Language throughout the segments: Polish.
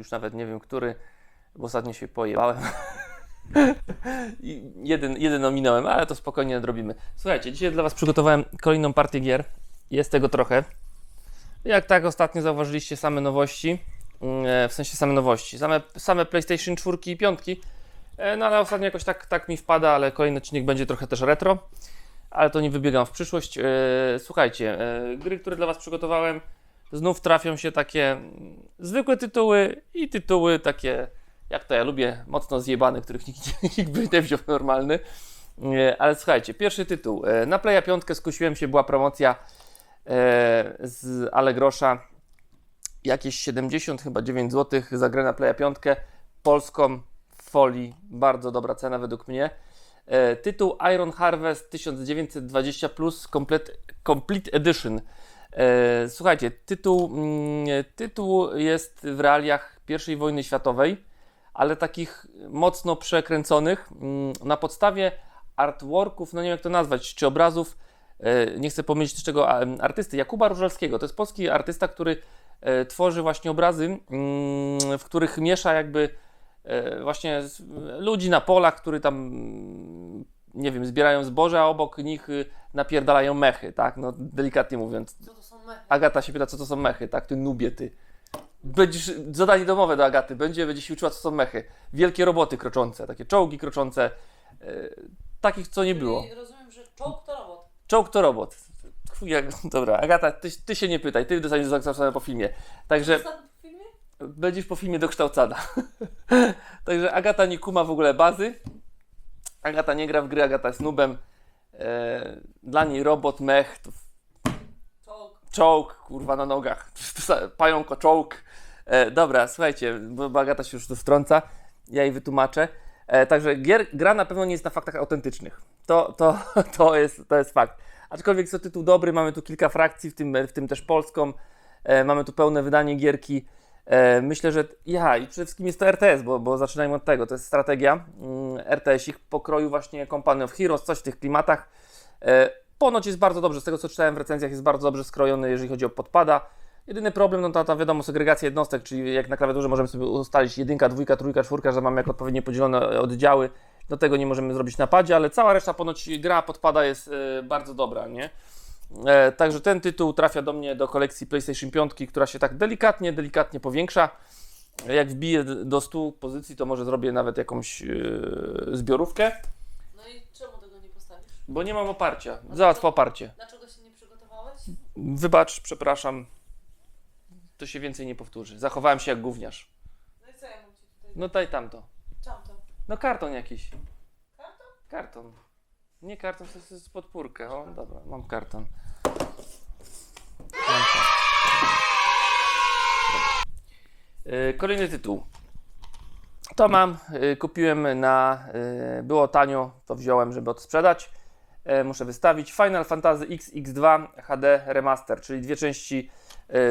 już nawet nie wiem który, bo ostatnio się pojebałem. I jeden, jeden ominąłem, ale to spokojnie nadrobimy. Słuchajcie, dzisiaj dla Was przygotowałem kolejną partię gier. Jest tego trochę. Jak tak ostatnio zauważyliście, same nowości. Mm, e, W sensie same nowości. Same, same PlayStation 4 i 5. E, No ale ostatnio jakoś tak, tak mi wpada, ale kolejny odcinek będzie trochę też retro. Ale to nie wybiegam w przyszłość. E, Słuchajcie, gry, które dla Was przygotowałem, znów trafią się takie zwykłe tytuły i tytuły takie, jak to ja lubię, mocno zjebane, których nikt, nikt by nie wziął normalny. E, Ale słuchajcie, pierwszy tytuł. E, Na Playa 5 skusiłem się, była promocja e, z Allegrosza. Jakieś 70 chyba 9 zł za grę na Playa 5 polską w folii. Bardzo dobra cena według mnie. Tytuł Iron Harvest 1920 plus Complete, Complete Edition. E, Słuchajcie, tytuł, mm, tytuł jest w realiach I wojny światowej, ale takich mocno przekręconych mm, na podstawie artworków, no nie wiem jak to nazwać, czy obrazów, e, nie chcę pomylić też tego artysty, Jakuba Różalskiego. To jest polski artysta, który e, tworzy właśnie obrazy, mm, w których miesza jakby właśnie ludzi na polach, który tam nie wiem, zbierają zboże, a obok nich y, napierdalają mechy, tak? No delikatnie mówiąc. Co to są mechy? Agata się pyta, co to są mechy, tak? Ty nubie, ty. Będziesz, zadanie domowe do Agaty, będzie, będzie się uczyła, co są mechy. Wielkie roboty kroczące, takie czołgi kroczące, e, takich, co nie było. Czyli rozumiem, że czołg to robot. Czołg to robot. Chuj, jak, dobra, Agata, ty, ty się nie pytaj, ty dostaniesz zakształcone po filmie. Także w filmie? będziesz po filmie dokształcana. Także Agata nie kuma w ogóle bazy. Agata nie gra w gry, Agata jest nubem. E, dla niej robot, mech, to Czołg. czołg, kurwa, na nogach. Pająko, czołg. E, dobra, słuchajcie, bo Agata się już tu wtrąca, ja jej wytłumaczę. E, także gier, gra na pewno nie jest na faktach autentycznych. To, to, to, jest, to jest fakt. Aczkolwiek jest to tytuł dobry, mamy tu kilka frakcji, w tym, w tym też polską. E, mamy tu pełne wydanie gierki. E, myślę, że ja i przede wszystkim jest to RTS, bo, bo zaczynajmy od tego. To jest strategia mm, RTS-ik pokroju właśnie Company of Heroes, coś w tych klimatach. E, Ponoć jest bardzo dobrze, z tego co czytałem w recenzjach, jest bardzo dobrze skrojony, jeżeli chodzi o podpada. Jedyny problem, no to ta wiadomo, segregacja jednostek, czyli jak na klawiaturze możemy sobie ustalić jedynka, dwójka, trójka, czwórka, że mamy jak odpowiednio podzielone oddziały. Do tego nie możemy zrobić na padzie, ale cała reszta ponoć gra podpada jest e, bardzo dobra, nie? E, także ten tytuł trafia do mnie do kolekcji PlayStation 5, która się tak delikatnie, delikatnie powiększa. Jak wbiję do 100 pozycji, to może zrobię nawet jakąś e, zbiorówkę, No i czemu tego nie postawisz? bo nie mam oparcia. Załatw oparcie. Dlaczego się nie przygotowałeś? Wybacz, przepraszam. To się więcej nie powtórzy. Zachowałem się jak gówniarz. No i co ja mam ci tutaj? No daj tamto. Czam to. No karton jakiś. Karton? Karton. Nie karton, to jest podpórkę. O, dobra, mam karton. Mam karton. Yy, Kolejny tytuł. To mam, yy, kupiłem na, yy, było tanio, to wziąłem, żeby odsprzedać. Muszę wystawić Final Fantasy XX2 HD Remaster, czyli dwie części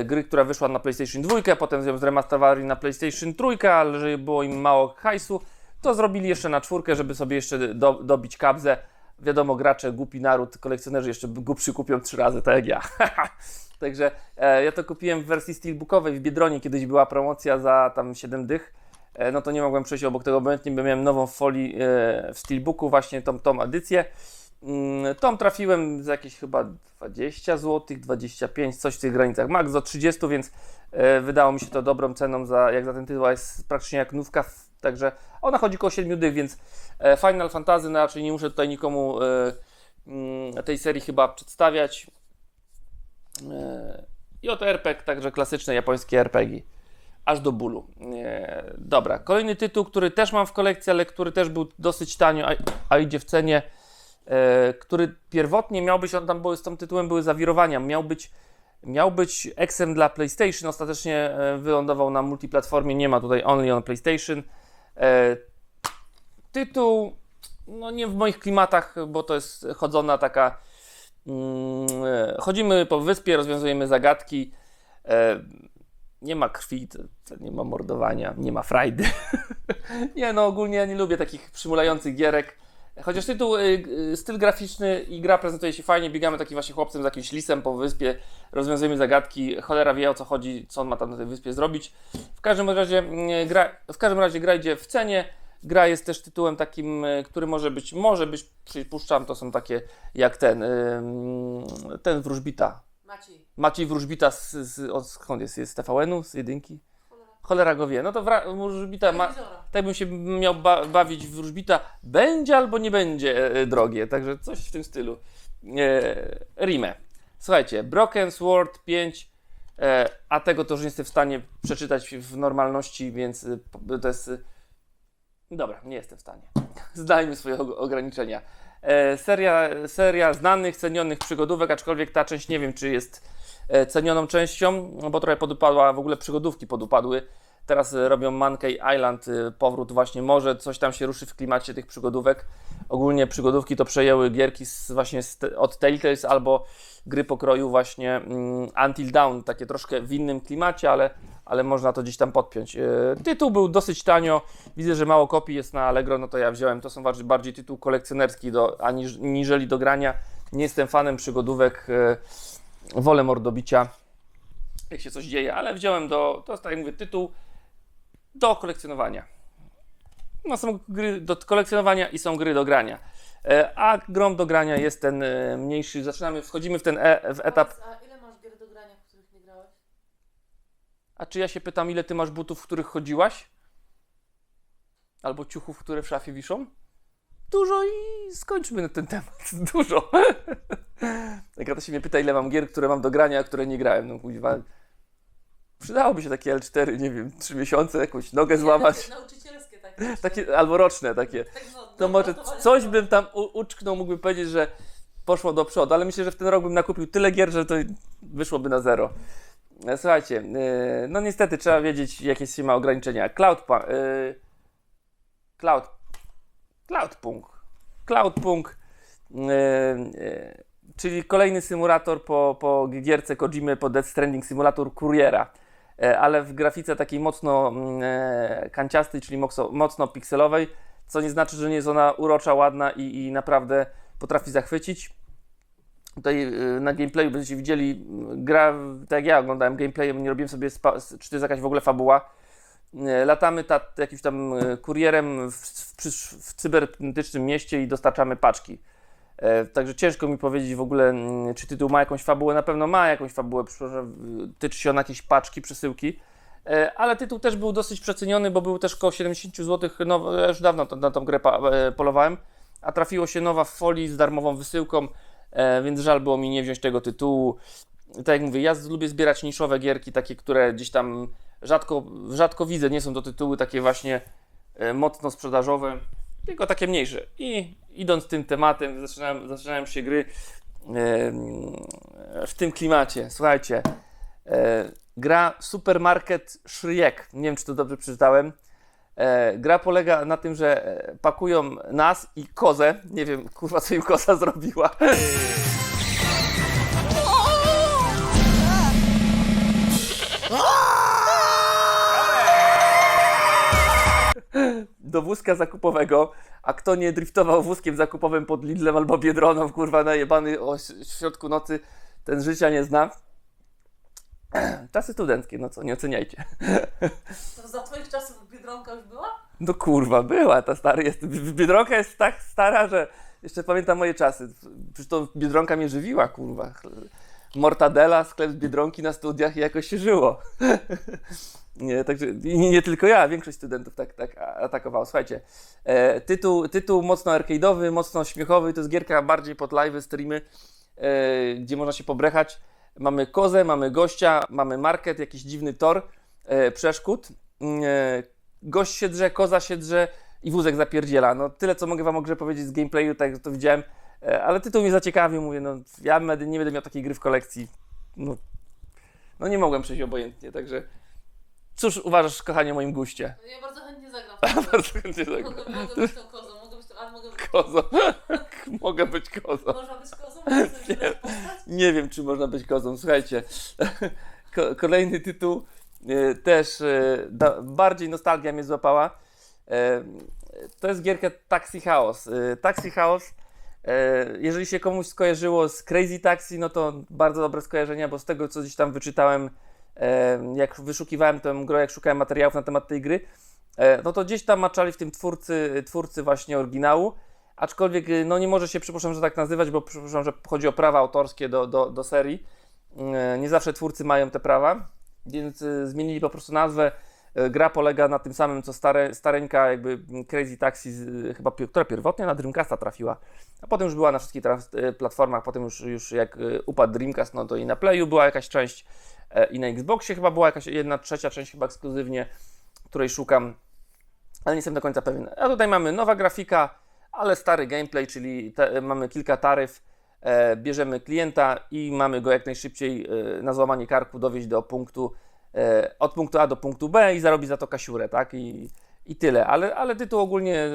gry, która wyszła na PlayStation 2, potem ją zremasterowali na PlayStation 3, ale żeby było im mało hajsu, to zrobili jeszcze na czwórkę, żeby sobie jeszcze do, dobić kabzę. Wiadomo, gracze, głupi naród, kolekcjonerzy jeszcze głupszy kupią trzy razy, tak jak ja. Także e, ja to kupiłem w wersji steelbookowej w Biedronie, kiedyś była promocja za tam 7 dych. E, no to nie mogłem przejść obok tego obojętnie, bo miałem nową w folii e, w steelbooku, właśnie tą, tą edycję. Mm, Tą trafiłem za jakieś chyba 20 zł, 25, coś w tych granicach, max do 30, więc e, wydało mi się to dobrą ceną, za, jak za ten tytuł, a jest praktycznie jak nówka, także ona chodzi koło 7 dych, więc e, Final Fantasy, no raczej nie muszę tutaj nikomu e, mm, tej serii chyba przedstawiać. E, I oto RPG, także klasyczne japońskie RPG. Aż do bólu. E, dobra, kolejny tytuł, który też mam w kolekcji, ale który też był dosyć tanio, a, idzie w cenie e, który pierwotnie miał być, on tam były, z tym tytułem były zawirowania, miał być, miał być eksem dla PlayStation, ostatecznie wylądował na multiplatformie, nie ma tutaj only on PlayStation. E, tytuł, no nie w moich klimatach, bo to jest chodzona taka, chodzimy po wyspie, rozwiązujemy zagadki, e, nie ma krwi, nie ma mordowania, nie ma frajdy. nie no, ogólnie ja nie lubię takich przymulających gierek. Chociaż tytuł, y, y, styl graficzny i gra prezentuje się fajnie, biegamy takim właśnie chłopcem z jakimś lisem po wyspie, rozwiązujemy zagadki, cholera wie o co chodzi, co on ma tam na tej wyspie zrobić. W każdym razie, mm, gra, w każdym razie gra idzie w cenie, gra jest też tytułem takim, y, który może być, może być, przypuszczam, to są takie jak ten, ten wróżbita. Maciej. Maciej Wróżbita z, z, od, skąd jest, jest z TVN-u, z jedynki? Cholera. Cholera go wie, no to wróżbita ma, tak bym się miał ba- bawić w wróżbita, będzie albo nie będzie e, drogie, także coś w tym stylu. E, Rime. Słuchajcie, Broken Sword 5, e, a tego to już nie jestem w stanie przeczytać w normalności, więc e, to jest... Dobra, nie jestem w stanie. Zdajmy swoje og- ograniczenia. E, seria, seria znanych, cenionych przygodówek, aczkolwiek ta część nie wiem, czy jest e, cenioną częścią, no bo trochę podupadła, w ogóle przygodówki podupadły. Teraz e, robią Monkey Island, e, powrót właśnie, może coś tam się ruszy w klimacie tych przygodówek. Ogólnie przygodówki to przejęły gierki z, właśnie z, od Telltales albo gry pokroju właśnie mm, Until Dawn, takie troszkę w innym klimacie, ale, ale można to gdzieś tam podpiąć. E, tytuł był dosyć tanio, widzę, że mało kopii jest na Allegro, no to ja wziąłem, to są bardziej, tytuł kolekcjonerski do, aniż, niżeli do grania. Nie jestem fanem przygodówek, wolę mordobicia, jak się coś dzieje, ale wziąłem do, to jest tak jak mówię, tytuł do kolekcjonowania. No są gry do kolekcjonowania i są gry do grania. E, A grą do grania jest ten e, mniejszy, zaczynamy, wchodzimy w ten e, w etap. A ile masz gier do grania, w których nie grałeś? A czy ja się pytam, ile ty masz butów, w których chodziłaś? Albo ciuchów, które w szafie wiszą? Dużo i skończmy na ten temat. Dużo. Jak to się mnie pyta, ile mam gier, które mam do grania, a które nie grałem. No kuźwa. Przydałoby się takie L4, nie wiem, 3 miesiące, jakąś nogę złamać. Takie nauczycielskie takie. Takie, albo roczne takie. Tak, no, To no, może notowanie coś bym tam u- uczknął, mógłbym powiedzieć, że poszło do przodu, ale myślę, że w ten rok bym nakupił tyle gier, że to wyszłoby na zero. E, Słuchajcie, e, no niestety trzeba wiedzieć, jakie się ma ograniczenia. Cloud, e, Cloud, Cloudpunk, Cloudpunk, czyli kolejny symulator po, po gierce Kojimy, po Death Stranding, symulator kuriera, ale w grafice takiej mocno mm, e, kanciastej, czyli mocno, pikselowej, co nie znaczy, że nie jest ona urocza, ładna i, i naprawdę potrafi zachwycić. Tutaj y, na gameplayu będziecie widzieli, gra, tak jak ja oglądałem gameplay, nie robiłem sobie, spa, czy to jest jakaś w ogóle fabuła. Latamy ta, jakimś tam kurierem w, w, w mieście i dostarczamy paczki. E, Także ciężko mi powiedzieć w ogóle, mm, czy tytuł ma jakąś fabułę. Na pewno ma jakąś fabułę, y, tyczy się on jakiejś paczki, przesyłki. E, Ale tytuł też był dosyć przeceniony, bo był też około 70 zł. No, ja już dawno na tą grę e, polowałem, a trafiło się nowa w folii z darmową wysyłką, e, więc żal było mi nie wziąć tego tytułu. Tak jak mówię, ja lubię zbierać niszowe gierki, takie, które gdzieś tam rzadko, rzadko widzę. Nie są to tytuły takie właśnie e, mocno sprzedażowe, tylko takie mniejsze. I idąc tym tematem, zaczynałem, zaczynałem się gry w tym klimacie. Słuchajcie, e, gra Supermarket Shriek. Nie wiem, czy to dobrze przeczytałem. E, gra polega na tym, że e, pakują nas i kozę. Nie wiem, kurwa, co im koza zrobiła. do wózka zakupowego, a kto nie driftował wózkiem zakupowym pod Lidlem albo Biedroną, kurwa, najebany o środku nocy, ten życia nie zna. Czasy studenckie, no co, nie oceniajcie. To za twoich czasów Biedronka już była? No kurwa, była ta stara, jest, Biedronka jest tak stara, że jeszcze pamiętam moje czasy. Przecież to Biedronka mnie żywiła, kurwa. Mortadela, sklep z Biedronki na studiach i jakoś się żyło. Nie, także nie, nie tylko ja, większość studentów tak, tak atakowało. Słuchajcie, e, tytuł, tytuł mocno arcade'owy, mocno śmiechowy, to jest gierka bardziej pod live, streamy, e, gdzie można się pobrechać. Mamy kozę, mamy gościa, mamy market, jakiś dziwny tor e, przeszkód. E, gość się drze, koza się drze i wózek zapierdziela. No tyle, co mogę wam o grze powiedzieć z gameplayu, tak to widziałem. E, ale tytuł mnie zaciekawił, mówię, no ja nie będę miał takiej gry w kolekcji. No, no nie mogłem przejść obojętnie, także cóż uważasz, kochanie, o moim guście? No Ja bardzo chętnie zagram. Bardzo chętnie tak. Mogę, mogę być tą kozą, mogę być tą, ale mogę być Kozą. Mogę być kozą. Można być kozą? Postać? Nie wiem, czy można być kozą. Słuchajcie, ko- kolejny tytuł e, też e, da, bardziej nostalgia mnie złapała. E, to jest gierka Taxi Chaos. Taxi Chaos, jeżeli się komuś skojarzyło z Crazy Taxi, no to bardzo dobre skojarzenia, bo z tego, co gdzieś tam wyczytałem, jak wyszukiwałem tę grę, jak szukałem materiałów na temat tej gry, e, no to gdzieś tam maczali w tym twórcy, twórcy właśnie oryginału, aczkolwiek y, no nie może się, przypuszczam, że tak nazywać, bo przypuszczam, że chodzi o prawa autorskie do, do, do serii. E, Nie zawsze twórcy mają te prawa, więc y, zmienili po prostu nazwę. E, Gra polega na tym samym, co stare, stareńka jakby Crazy Taxi, z, chyba, która pierwotnie na Dreamcasta trafiła, a potem już była na wszystkich platformach, potem już, już jak upadł Dreamcast, no to i na Playu była jakaś część i na Xboxie chyba była jakaś jedna trzecia część chyba ekskluzywnie, której szukam, ale nie jestem do końca pewien. A tutaj mamy nowa grafika, ale stary gameplay, czyli te, mamy kilka taryf, e, bierzemy klienta i mamy go jak najszybciej e, na złamanie karku dowieść do punktu, e, od punktu A do punktu B i zarobić za to kasiurę, tak? I, i tyle, ale, ale tytuł ogólnie e,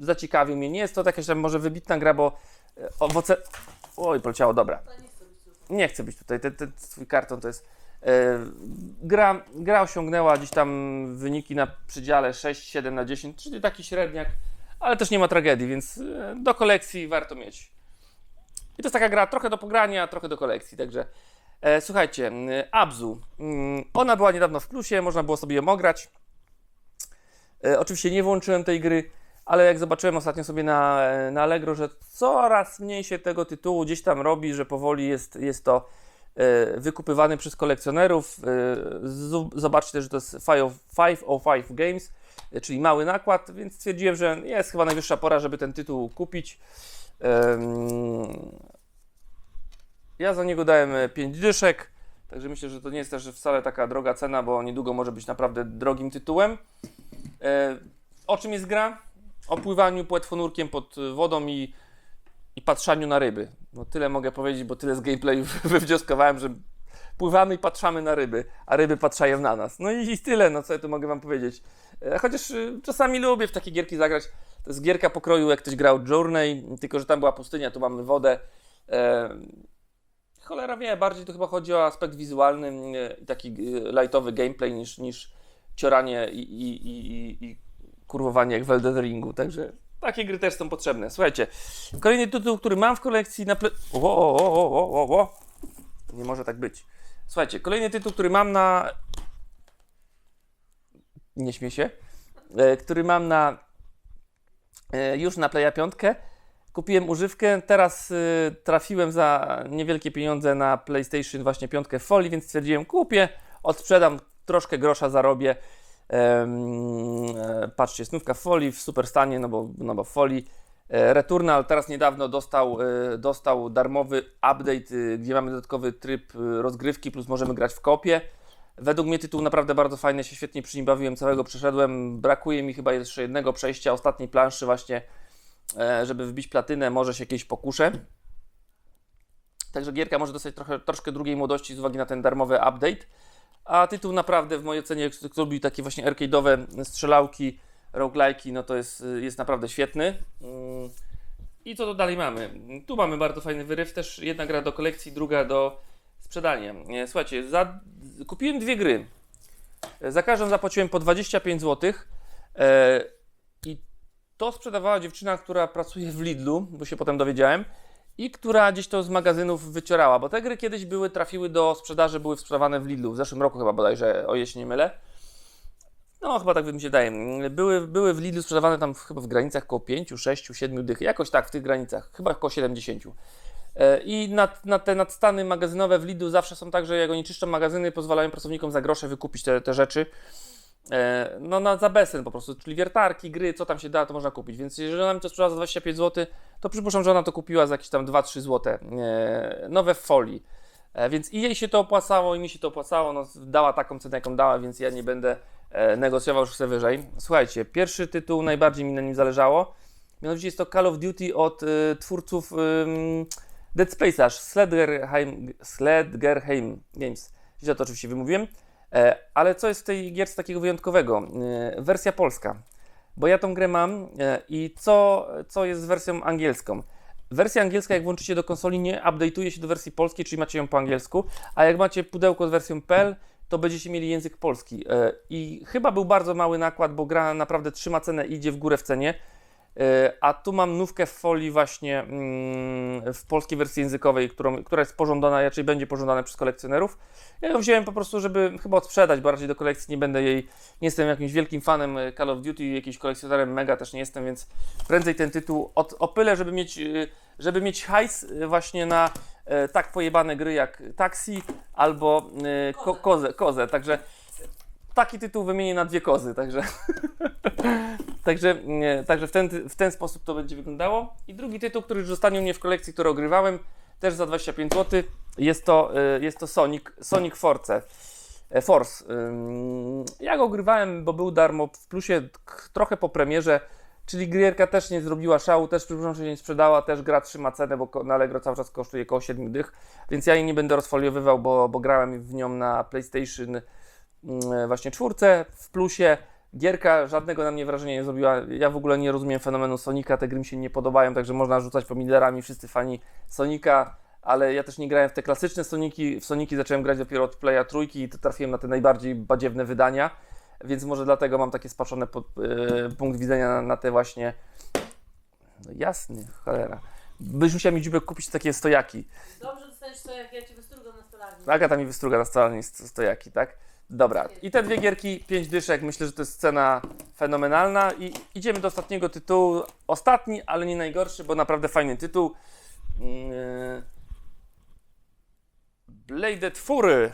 zaciekawił mnie. Nie jest to jakaś tam może wybitna gra, bo e, owoce... Oj, poleciało, dobra. Nie chcę być tutaj. Ten, ten swój karton to jest. E, gra, gra osiągnęła gdzieś tam wyniki na przedziale 6, 7 na 10, czyli taki średniak, ale też nie ma tragedii, więc e, do kolekcji warto mieć. I to jest taka gra trochę do pogrania, trochę do kolekcji, także e, słuchajcie, m, Abzu. Mm, Ona była niedawno w plusie, można było sobie ją ograć. E, oczywiście nie włączyłem tej gry, ale jak zobaczyłem ostatnio sobie na, na Allegro, że coraz mniej się tego tytułu gdzieś tam robi, że powoli jest, jest to e, wykupywany przez kolekcjonerów. E, z- zobaczcie, że to jest 505 Games, e, czyli mały nakład, więc stwierdziłem, że jest chyba najwyższa pora, żeby ten tytuł kupić. Ja za niego dałem 5 dyszek, także myślę, że to nie jest też wcale taka droga cena, bo niedługo może być naprawdę drogim tytułem. E, O czym jest gra? O pływaniu płetwonurkiem pod wodą i, i patrzaniu na ryby. No tyle mogę powiedzieć, bo tyle z gameplayu wywnioskowałem, że pływamy i patrzamy na ryby, a ryby patrzają na nas. No i, i tyle, no co ja tu mogę wam powiedzieć. E, Chociaż y, czasami lubię w takie gierki zagrać. To jest gierka pokroju, jak ktoś grał Journey, tylko że tam była pustynia, tu mamy wodę. E, Cholera wie, bardziej to chyba chodzi o aspekt wizualny e, taki e, lightowy gameplay niż, niż cioranie i, i, i, i kurwowanie jak w Elden Ringu, także takie gry też są potrzebne. Słuchajcie, kolejny tytuł, który mam w kolekcji na ple... O, o, o, o, o, o. Nie może tak być. Słuchajcie, kolejny tytuł, który mam na... Nie śmiej się. E, który mam na... E, już na Playa 5. Kupiłem używkę, teraz y, trafiłem za niewielkie pieniądze na PlayStation właśnie piątkę w folii, więc stwierdziłem kupię, odsprzedam, troszkę grosza zarobię. E, patrzcie, snówka w folii, w super stanie, no bo, no bo w folii. E, Returnal teraz niedawno dostał, e, dostał darmowy update, gdzie mamy dodatkowy tryb rozgrywki, plus możemy grać w kopie. Według mnie tytuł naprawdę bardzo fajny, się świetnie przy nim bawiłem, całego przeszedłem. Brakuje mi chyba jeszcze jednego przejścia, ostatniej planszy właśnie, żeby wbić platynę, może się kiedyś pokuszę. Także gierka może dostać trochę, troszkę drugiej młodości z uwagi na ten darmowy update. A tytuł naprawdę w mojej ocenie, kto lubi takie właśnie arcade'owe strzelałki, roguelike'i, no to jest, jest naprawdę świetny. Mm. I co tu dalej mamy? Tu mamy bardzo fajny wyryw, też jedna gra do kolekcji, druga do sprzedania. Słuchajcie, za, kupiłem dwie gry. Za każdą zapłaciłem po 25 zł. E, I to sprzedawała dziewczyna, która pracuje w Lidlu, bo się potem dowiedziałem, i która gdzieś to z magazynów wyciorała, bo te gry kiedyś były, trafiły do sprzedaży, były sprzedawane w Lidlu, w zeszłym roku chyba bodajże, o jeśli nie mylę. No, chyba tak mi się wydaje. Były, były w Lidlu sprzedawane tam chyba w granicach około 5, 6, 7 dych, jakoś tak w tych granicach, chyba około 70. E, I na, na te nadstany magazynowe w Lidlu zawsze są tak, że jak oni czyszczą magazyny, pozwalają pracownikom za grosze wykupić te, te rzeczy. E, No na za bezcen po prostu, czyli wiertarki, gry, co tam się da, to można kupić. Więc jeżeli ona mi to sprzedała za 25 zł, to przypuszczam, że ona to kupiła za jakieś tam 2-3 zł. E, Nowe w folii. E, Więc i jej się to opłacało, i mi się to opłacało. No, dała taką cenę, jaką dała, więc ja nie będę negocjował już chcę wyżej. Słuchajcie, pierwszy tytuł, najbardziej mi na nim zależało. Mianowicie jest to Call of Duty od twórców Dead Space, Sledgerheim, Sledgerheim Games. Źle to oczywiście wymówiłem. E, ale co jest w tej gierce takiego wyjątkowego? E, wersja polska. Bo ja tą grę mam e, i co, co jest z wersją angielską? Wersja angielska, jak włączycie do konsoli, nie update'uje się do wersji polskiej, czyli macie ją po angielsku, a jak macie pudełko z wersją PL, to będziecie mieli język polski. I chyba był bardzo mały nakład, bo gra naprawdę trzyma cenę i idzie w górę w cenie. A tu mam nówkę w folii właśnie mm, w polskiej wersji językowej, którą, która jest pożądana, raczej będzie pożądana przez kolekcjonerów. Ja ją wziąłem po prostu, żeby chyba odsprzedać, bo raczej do kolekcji nie będę jej, nie jestem jakimś wielkim fanem e, Call of Duty, jakimś kolekcjonerem mega też nie jestem, więc prędzej ten tytuł od, opylę, żeby mieć, e, żeby mieć hajs e, właśnie na tak pojebane gry jak Taxi albo ko, kozę, także taki tytuł wymienię na dwie kozy, także Także, nie, także w, ten, w ten sposób to będzie wyglądało. I drugi tytuł, który już zostanie u mnie w kolekcji, który ogrywałem, też za 25 zł, jest to, y, jest to Sonic, Sonic Force. e, Force. Ja go ogrywałem, bo był darmo w plusie trochę po premierze, czyli gierka też nie zrobiła szału, też przepraszam, się nie sprzedała, też gra trzyma cenę, bo na Allegro cały czas kosztuje około 7 dych, więc ja jej nie będę rozfoliowywał, bo, bo grałem w nią na PlayStation właśnie czwórce w plusie. Gierka żadnego na mnie wrażenia nie zrobiła. Ja w ogóle nie rozumiem fenomenu Sonika, te gry mi się nie podobają, także można rzucać pomidorami wszyscy fani Sonika, ale ja też nie grałem w te klasyczne Soniki. W Soniki zacząłem grać dopiero od Playa trójki i to trafiłem na te najbardziej badziewne wydania, więc może dlatego mam takie spaczone pod, e, punkt widzenia na, na te właśnie. No jasny, cholera. Byś musiał mi dziubek kupić takie stojaki. Dobrze dostaniesz to, jak ja cię wystrugam na stolarni. Agata mi wystruga na stolanie sto- stojaki, tak? Dobra. I te dwie gierki, pięć dyszek, myślę, że to jest cena fenomenalna. I idziemy do ostatniego tytułu. Ostatni, ale nie najgorszy, bo naprawdę fajny tytuł. Yy... Bladed Fury.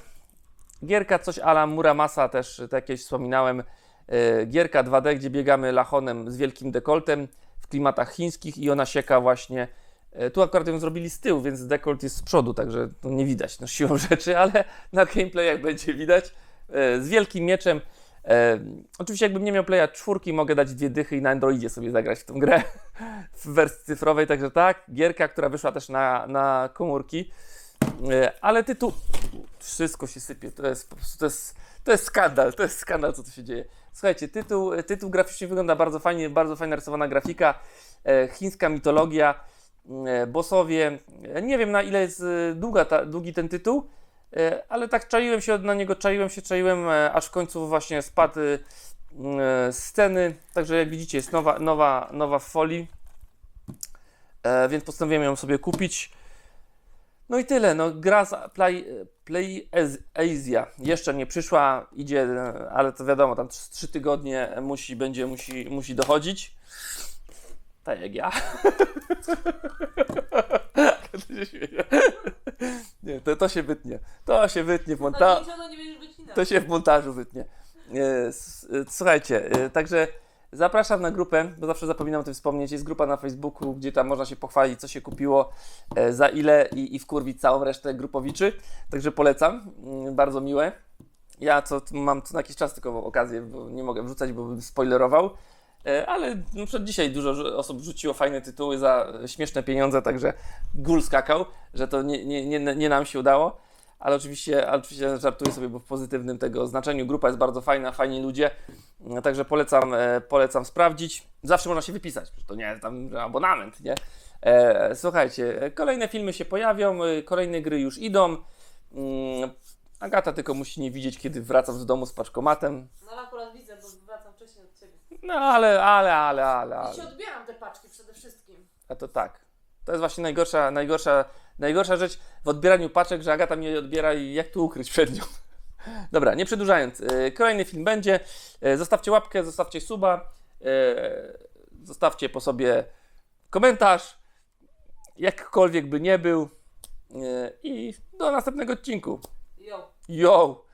Gierka coś ala Muramasa, też tak jakieś wspominałem. Yy, Gierka 2D, gdzie biegamy lachonem z wielkim dekoltem w klimatach chińskich i ona sieka właśnie E, Tu akurat ją zrobili z tyłu, więc dekolt jest z przodu, także nie widać no, siłą rzeczy, ale na gameplayach będzie widać. E, Z wielkim mieczem. E, oczywiście jakbym nie miał playa czwórki, mogę dać dwie dychy i na Androidzie sobie zagrać w tą grę w wersji cyfrowej, także tak. Gierka, która wyszła też na, na komórki. E, ale tytuł... Wszystko się sypie, to jest po prostu, to jest, to jest skandal, to jest skandal, co tu się dzieje. Słuchajcie, tytuł, tytuł graficznie wygląda bardzo fajnie, bardzo fajnie rysowana grafika, e, chińska mitologia, e, bossowie. E, Nie wiem na ile jest e, długa ta, długi ten tytuł, ale tak czaiłem się na niego, czaiłem się, czaiłem, e, aż w końcu właśnie spadł e, sceny. Także jak widzicie jest nowa, nowa, nowa w folii, e, więc postanowiłem ją sobie kupić. No i tyle, no gra z Play, Play Asia jeszcze nie przyszła, idzie, e, ale to wiadomo, tam 3 tygodnie musi, będzie, musi, musi dochodzić. Tak jak ja. to się śmieje. Nie, to, to się wytnie. To się wytnie w montażu. wycinać. To się w montażu wytnie. E, e, Słuchajcie, e, także zapraszam na grupę, bo zawsze zapominam o tym wspomnieć. Jest grupa na Facebooku, gdzie tam można się pochwalić, co się kupiło, za ile i, i wkurwić całą resztę grupowiczy. Także polecam. Mm, Bardzo miłe. Ja co, mam co na jakiś czas tylko okazję, bo nie mogę wrzucać, bo bym spoilerował. E, Ale na przykład dzisiaj dużo osób wrzuciło fajne tytuły za e, śmieszne pieniądze, także gól skakał, że to nie, nie, nie, nie nam się udało. Ale oczywiście, ale oczywiście żartuję sobie, bo w pozytywnym tego znaczeniu grupa jest bardzo fajna, fajni ludzie. No, Także polecam, e, polecam sprawdzić. Zawsze można się wypisać, to nie tam abonament, nie? E, słuchajcie, e, kolejne filmy się pojawią, e, kolejne gry już idą. Mm, Agata tylko musi nie widzieć, kiedy wracam z domu z paczkomatem. No akurat widzę, bo wracam wcześniej od ciebie. No ale, ale, ale, ale. I ci ale. odbieram te paczki przede wszystkim. A to tak. To jest właśnie najgorsza, najgorsza, najgorsza rzecz w odbieraniu paczek, że Agata mnie odbiera i jak tu ukryć przed nią. Dobra, nie przedłużając, e, kolejny film będzie. E, Zostawcie łapkę, zostawcie suba, e, zostawcie po sobie komentarz, jakkolwiek by nie był. I do następnego odcinku. Jo. Yo!